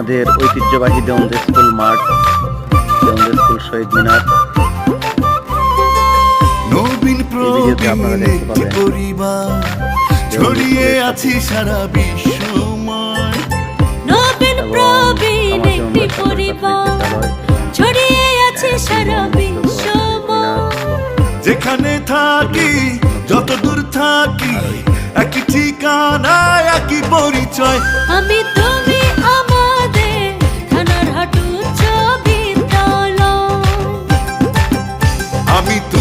আমাদের ঐতিহ্যবাহী দেওন্দে স্কুল মাঠ দেওন্দে স্কুল শহীদ মিনার। নবীন। পরিবার ছড়িয়ে আছে সারা বিশ্বময়। নবীন প্রবীণ একটি পরিবার ছড়িয়ে আছে সারা বিশ্বময়। যেখানে থাকি যত দূর থাকি একই ঠিকানা একই পরিচয়। আমি তুমি mamito.